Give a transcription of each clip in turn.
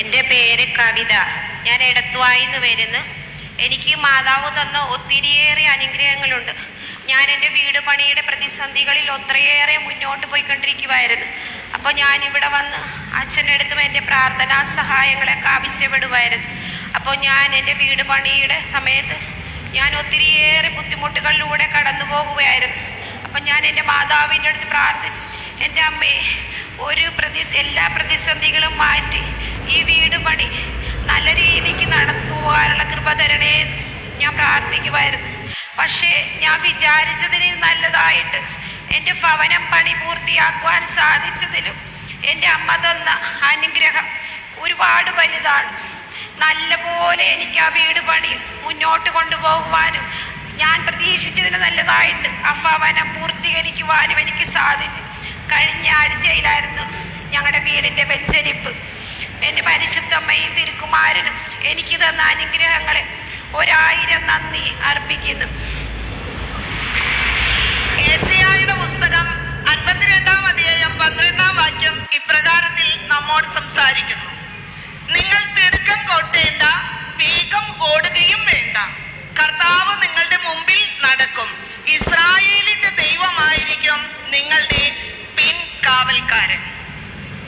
എന്റെ പേര് കവിത. ഞാൻ എടത്തുവായിന്ന് വരുന്നു. എനിക്ക് മാതാവ് തന്ന ഒത്തിരിയേറെ അനുഗ്രഹങ്ങളുണ്ട്. ഞാൻ എന്റെ വീട് പണിയുടെ പ്രതിസന്ധികളിൽ ഒത്രയേറെ മുന്നോട്ട് പോയിക്കൊണ്ടിരിക്കുമായിരുന്നു അപ്പോൾ ഞാൻ ഇവിടെ വന്ന് അടുത്തും എന്റെ പ്രാർത്ഥനാ സഹായങ്ങളൊക്കെ ആവശ്യപ്പെടുമായിരുന്നു അപ്പോൾ ഞാൻ എന്റെ വീട് പണിയുടെ സമയത്ത് ഞാൻ ഒത്തിരിയേറെ ബുദ്ധിമുട്ടുകളിലൂടെ കടന്നു പോകുകയായിരുന്നു അപ്പം ഞാൻ എന്റെ മാതാവിന്റെ അടുത്ത് പ്രാർത്ഥിച്ച് എന്റെ അമ്മയെ ഒരു പ്രതി എല്ലാ പ്രതിസന്ധികളും മാറ്റി. ഈ വീട് പണി. നല്ല രീതിക്ക് നടന്നു പോകാനുള്ള കൃപ തരണേ ഞാൻ പ്രാർത്ഥിക്കുമായിരുന്നു പക്ഷേ ഞാൻ വിചാരിച്ചതിന് നല്ലതായിട്ട് എന്റെ ഭവനം പണി പൂർത്തിയാക്കുവാൻ സാധിച്ചതിലും എന്റെ അമ്മ തന്ന അനുഗ്രഹം ഒരുപാട് വലുതാണ്. നല്ല പോലെ എനിക്ക് ആ വീട് പണി മുന്നോട്ട് കൊണ്ടുപോകുവാനും ഞാൻ പ്രതീക്ഷിച്ചതിന് നല്ലതായിട്ട് ആ ഭവനം പൂർത്തീകരിക്കുവാനും എനിക്ക് സാധിച്ചു. കഴിഞ്ഞ ആഴ്ചയിലായിരുന്നു ഞങ്ങളുടെ വീടിന്റെ പരിശുദ്ധമ്മയും തിരുക്കുമാരനും എനിക്ക് തന്ന അനുഗ്രഹങ്ങളെ ഒരായിരം നന്ദി അർപ്പിക്കുന്നു. ഏഷ്യായുടെ പുസ്തകം അൻപത്തിരണ്ടാം അധ്യായം പന്ത്രണ്ടാം വാക്യം ഇപ്രകാരത്തിൽ നമ്മോട് സംസാരിക്കുന്നു. നിങ്ങൾ തിടുക്കം കൊട്ടേണ്ട വേഗം ഓടുകയും വേണ്ട. കർത്താവ് നിങ്ങളുടെ മുമ്പിൽ നടക്കും. ഇസ്രായേലിന്റെ ദൈവമായിരിക്കും നിങ്ങളുടെ പിൻകാവൽക്കാരൻ.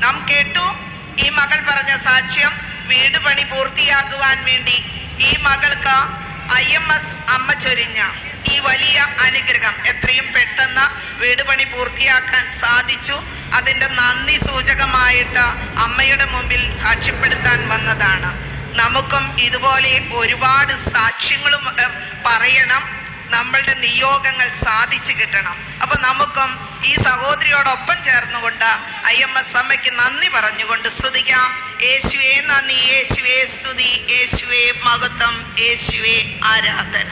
നാം കേട്ടു ഈ മകൾ പറഞ്ഞ സാക്ഷ്യം വീട് പണി പൂർത്തിയാക്കുവാൻ വേണ്ടി ഈ മകൾക്ക് ഐ എം എസ് അമ്മ ചൊരിഞ്ഞ ഈ വലിയ അനുഗ്രഹം എത്രയും പെട്ടെന്ന് വീട് പണി പൂർത്തിയാക്കാൻ സാധിച്ചു. അതിന്റെ നന്ദി സൂചകമായിട്ട് അമ്മയുടെ മുമ്പിൽ സാക്ഷ്യപ്പെടുത്താൻ വന്നതാണ്. നമുക്കും ഇതുപോലെ ഒരുപാട് സാക്ഷ്യങ്ങളും പറയണം. നമ്മളുടെ നിയോഗങ്ങൾ സാധിച്ചു കിട്ടണം. അപ്പൊ നമുക്കും ഈ സഹോദരിയോടൊപ്പം ചേർന്നുകൊണ്ട് ഐ എം എസ് അമ്മയ്ക്ക് നന്ദി പറഞ്ഞുകൊണ്ട് സ്തുതിക്കാം. യേശുവേ നന്ദി യേശുവേ സ്തുതി യേശുവേ മഹത്വം യേശുവേ ആരാധന.